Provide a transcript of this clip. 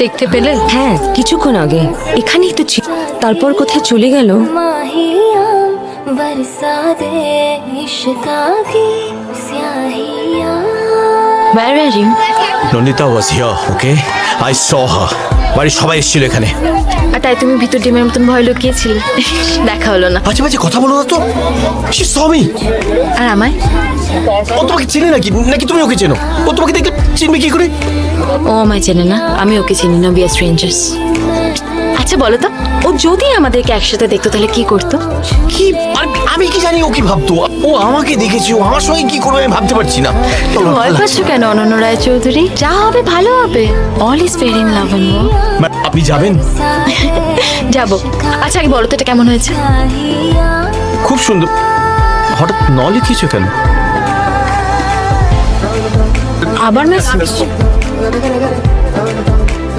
দেখতে পেলে হ্যাঁ কিছুক্ষণ আগে। এখানেই তো ছিল তারপর কোথায় চলে গেল? নন্দিতা ওকে সবাই এসেছিল এখানে। আর তাই তুমি ভিতর ডিমের মতন ভয় দেখা হলো না। কথা বলো তো। আর আমায়? ও তোমাকে চেনে নাকি? নাকি তুমি ওকে চেনো? ও তোমাকে দেখলে চিনবে কি করে? ও আমায় চেনে না আমি ওকে চিনি না বি আর স্ট্রেঞ্জার্স আচ্ছা বলো তো ও যদি আমাদেরকে একসাথে দেখতো তাহলে কি করতো? কি? আমি কি জানি ও কি ভাবতো? ও আমাকে দেখেছি ও আমার সঙ্গে কি করবে আমি ভাবতে পারছি না। ভয়। পাচ্ছ কেন অনন্য রায় চৌধুরী যা হবে ভালো হবে। All is fair in love and আপনি যাবেন? যাব। আচ্ছা আগে বলো তো এটা কেমন হয়েছে? খুব সুন্দর। হঠাৎ ন লিখিয়েছো কেন? আবার মেসেজ